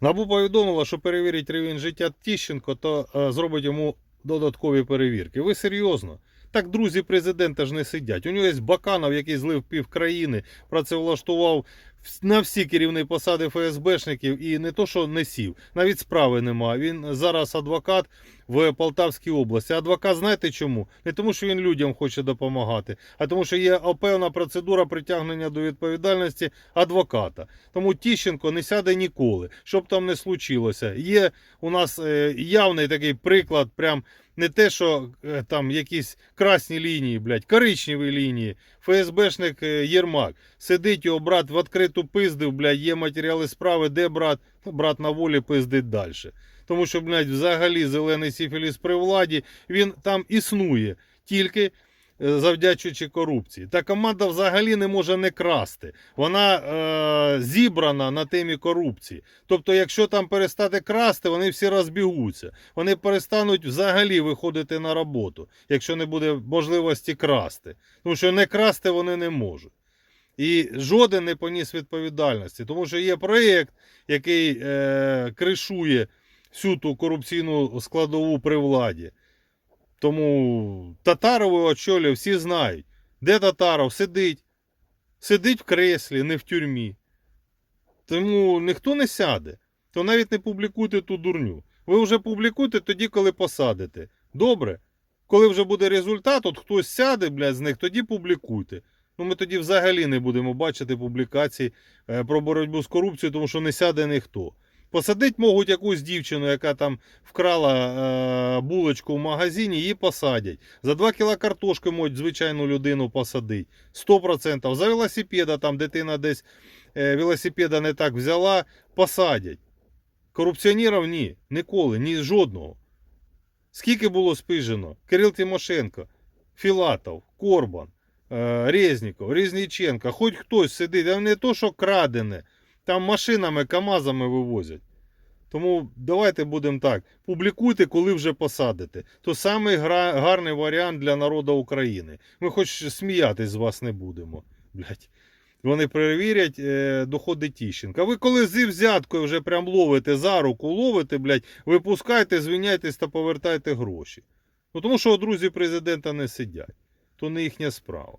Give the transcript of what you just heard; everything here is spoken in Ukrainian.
Набу повідомило, що перевірить рівень життя Тіщенко, то е, зробить йому додаткові перевірки. Ви серйозно? Так друзі президента ж не сидять. У нього є Баканов, який злив пів країни, працевлаштував на всі керівні посади ФСБшників і не то, що не сів, навіть справи нема. Він зараз адвокат в Полтавській області. Адвокат знаєте чому? Не тому, що він людям хоче допомагати, а тому, що є певна процедура притягнення до відповідальності адвоката. Тому Тіщенко не сяде ніколи, щоб там не случилося. Є у нас е, явний такий приклад, прям не те, що е, там якісь красні лінії, блядь, коричневі лінії. ФСБшник е, Єрмак. Сидить його брат в відкриту пиздив, блядь, є матеріали справи, де брат? Брат на волі пиздить далі. Тому що, блядь, взагалі зелений сіфіліс при владі, він там існує тільки завдячуючи корупції. Та команда взагалі не може не красти. Вона е, зібрана на темі корупції. Тобто, якщо там перестати красти, вони всі розбігуться. Вони перестануть взагалі виходити на роботу, якщо не буде можливості красти. Тому що не красти вони не можуть. І жоден не поніс відповідальності, тому що є проєкт, який е, кришує всю ту корупційну складову при владі. Тому Татарову очолює, всі знають, де Татаров сидить. Сидить в креслі, не в тюрмі. Тому ніхто не сяде. То навіть не публікуйте ту дурню. Ви вже публікуйте тоді, коли посадите. Добре? Коли вже буде результат, от хтось сяде, блядь, з них, тоді публікуйте. Ну, ми тоді взагалі не будемо бачити публікацій е, про боротьбу з корупцією, тому що не сяде ніхто. Посадить можуть якусь дівчину, яка там вкрала е, булочку в магазині, її посадять. За 2 кіла картошки можуть звичайну людину посадити. 100%. За велосипеда, там дитина десь е, велосипеда не так взяла, посадять. Корупціонерів ні, ніколи, ні жодного. Скільки було спижено? Кирил Тимошенко, Філатов, Корбан, е, Резніков, Різніченко, хоч хтось сидить, а не то, що крадене. Там машинами, КАМАЗами вивозять. Тому давайте будемо так. Публікуйте, коли вже посадите. То самий гарний варіант для народу України. Ми хоч сміятись з вас не будемо. Блять. Вони перевірять е, доходи Тіщенка. Ви коли зі взяткою вже прям ловите за руку, ловите, блядь, випускайте, звиняйтесь та повертайте гроші. Ну, тому що друзі президента не сидять. То не їхня справа.